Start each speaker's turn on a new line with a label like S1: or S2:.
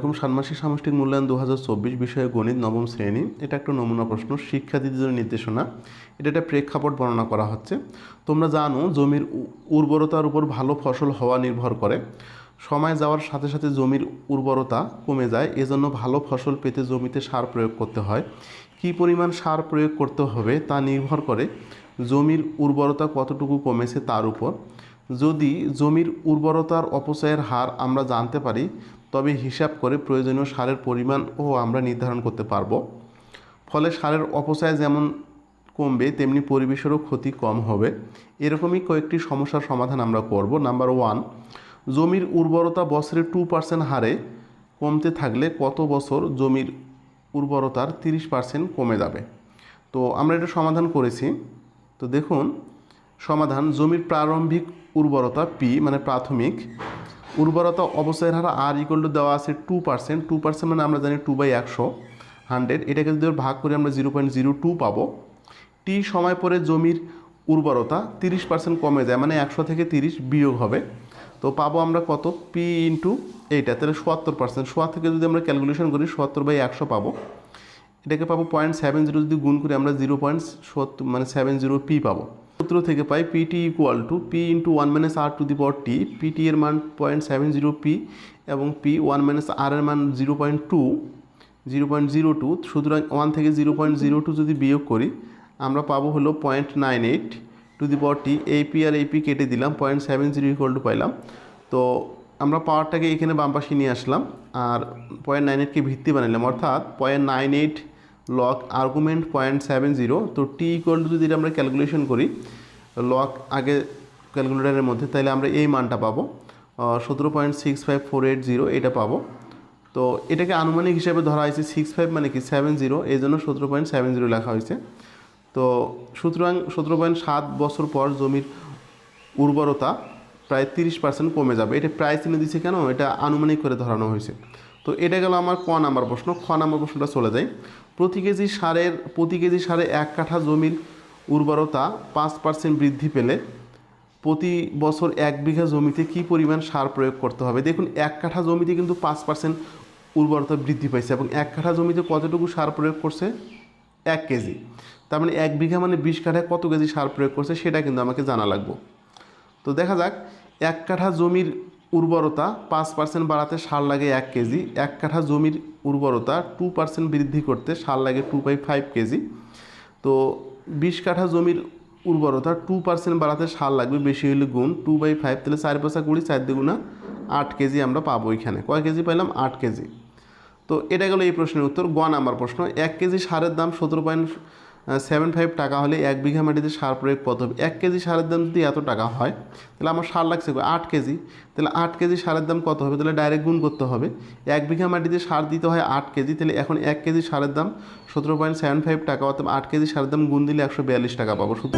S1: আলাইকুম। ষান্মাসিক সামষ্টিক মূল্যায়ন দু হাজার চব্বিশ বিষয়ে গণিত নবম শ্রেণি। এটা একটা নমুনা প্রশ্ন, শিক্ষার্থীদের নির্দেশনা। এটা একটা প্রেক্ষাপট বর্ণনা করা হচ্ছে। তোমরা জানো, জমির উর্বরতার উপর ভালো ফসল হওয়া নির্ভর করে। সময় যাওয়ার সাথে সাথে জমির উর্বরতা কমে যায়। এজন্য ভালো ফসল পেতে জমিতে সার প্রয়োগ করতে হয়। কি পরিমাণ সার প্রয়োগ করতে হবে তা নির্ভর করে জমির উর্বরতা কতটুকু কমেছে তার উপর। যদি জমির উর্বরতার অপচয়ের হার আমরা জানতে পারি তবে হিসাব করে প্রয়োজনীয় সারের পরিমাণও আমরা নির্ধারণ করতে পারব। ফলে সারের অপচয় যেমন কমবে, তেমনি পরিবেশেরও ক্ষতি কম হবে। এরকমই কয়েকটি সমস্যার সমাধান আমরা করব। নাম্বার ওয়ান জমির উর্বরতা বছরে টু পার্সেন্ট হারে কমতে থাকলে কত বছর জমির উর্বরতার তিরিশ পার্সেন্ট কমে যাবে? তো আমরা এটা সমাধান করেছি। তো দেখুন, সমাধান, জমির প্রারম্ভিক উর্বরতা পি মানে প্রাথমিক উর্বরতা অবচয়ের হার আর ইকুয়াল টু দেওয়া আছে টু পার্সেন্ট টু পার্সেন্ট মানে আমরা জানি টু বাই একশো হান্ড্রেড এটাকে যদি ভাগ করে আমরা জিরো পয়েন্ট জিরো টু পাবো। টি সময় পরে জমির উর্বরতা তিরিশ পার্সেন্ট কমে যায় মানে একশো থেকে তিরিশ বিয়োগ হবে। তো পাবো আমরা কত? পি ইন্টু এইটা, তাহলে সত্তর পার্সেন্ট সোয়া থেকে যদি আমরা ক্যালকুলেশন করি, সত্তর বাই একশো পাবো। এটাকে পাবো পয়েন্ট সেভেন জিরো যদি গুণ করি আমরা জিরো পয়েন্ট সত্তর মানে সেভেন জিরো পি পাবো। সূত্র থেকে পাই PT equal to P into one minus R to the power T PT এর মান পয়েন্ট সেভেন জিরো পি এবং পি ওয়ান মাইনাস আর এর মান zero point two zero point zero two সুতরাং one থেকে জিরো পয়েন্ট জিরো টু যদি বিয়োগ করি, আমরা পাবো হলো point nine eight to the power T এই পি আর এই পি কেটে দিলাম point seven zero equal to পাইলাম। তো আমরা পাওয়ারটাকে এখানে বাম পাশে নিয়ে আসলাম, আর পয়েন্ট নাইন এইটকে ভিত্তি বানালাম অর্থাৎ point nine eight log argument point seven zero তো টি ইকুয়াল টু যদি আমরা ক্যালকুলেশন করি লক আগে ক্যালকুলেটারের মধ্যে, তাহলে আমরা এই মানটা পাবো সতেরো point six five four eight zero এটা পাবো। তো এটাকে আনুমানিক হিসাবে ধরা হয়েছে সিক্স ফাইভ মানে কি সেভেন জিরো এই জন্য সতেরো পয়েন্ট সেভেন জিরো লেখা হয়েছে। তো সুতরাং সতেরো পয়েন্ট সাত বছর পর জমির উর্বরতা প্রায় তিরিশ পার্সেন্ট কমে যাবে। এটা প্রায় চিহ্ন দিচ্ছে কেন? এটা আনুমানিক করে ধরানো হয়েছে। তো এটা গেল আমার ক নাম্বার প্রশ্ন। খ নাম্বার প্রশ্নটা চলে যায় প্রতি কেজি সারের, প্রতি কেজি সারে এক কাঠা জমির উর্বরতা পাঁচ পার্সেন্ট বৃদ্ধি পেলে প্রতি বছর এক বিঘা জমিতে কি পরিমাণ সার প্রয়োগ করতে হবে? দেখুন, এক কাঠা জমিতে কিন্তু পাঁচ পার্সেন্ট উর্বরতা বৃদ্ধি পাইছে এবং এক কাঠা জমিতে কতটুকু সার প্রয়োগ করছে? এক কেজি। তার মানে এক বিঘা মানে বিশ কাঠায় কত কেজি সার প্রয়োগ করছে সেটা কিন্তু আমাকে জানা লাগবে। তো দেখা যাক, এক কাঠা জমির উর্বরতা পাঁচ পার্সেন্ট বাড়াতে সার লাগে এক কেজি, এক কাঠা জমির উর্বরতা টু পার্সেন্ট বৃদ্ধি করতে সার লাগে টু বাই ফাইভ কেজি। তো বিশ কাঠা জমির উর্বরতা টু পার্সেন্ট বাড়াতে সার লাগবে বেশি হলে গুণ টু বাই ফাইভ তাহলে চার পয়সা কুড়ি চার দুগুণা আট কেজি আমরা পাবো এখানে। কয় কেজি পাইলাম? আট কেজি। তো এটা গেলো এই প্রশ্নের উত্তর। গ নাম্বার প্রশ্ন, এক কেজি সারের দাম সতেরো পয়েন্ট সেভেন ফাইভ টাকা হলে এক বিঘা মাটিতে সার প্রয়োগ কত হবে? এক কেজি সারের দাম যদি এত টাকা হয়, তাহলে আমার সার লাগছে আট কেজি। তাহলে আট কেজি সারের দাম কত হবে? তাহলে ডাইরেক্ট গুণ করতে হবে। এক বিঘা মাটিতে সার দিতে হয় আট কেজি, তাহলে এখন এক কেজি সারের দাম সতেরো পয়েন্ট সেভেন ফাইভ টাকা, অর্থাৎ আট কেজি সারের দাম গুণ দিলে একশো বিয়াল্লিশ টাকা পাবো। শুধু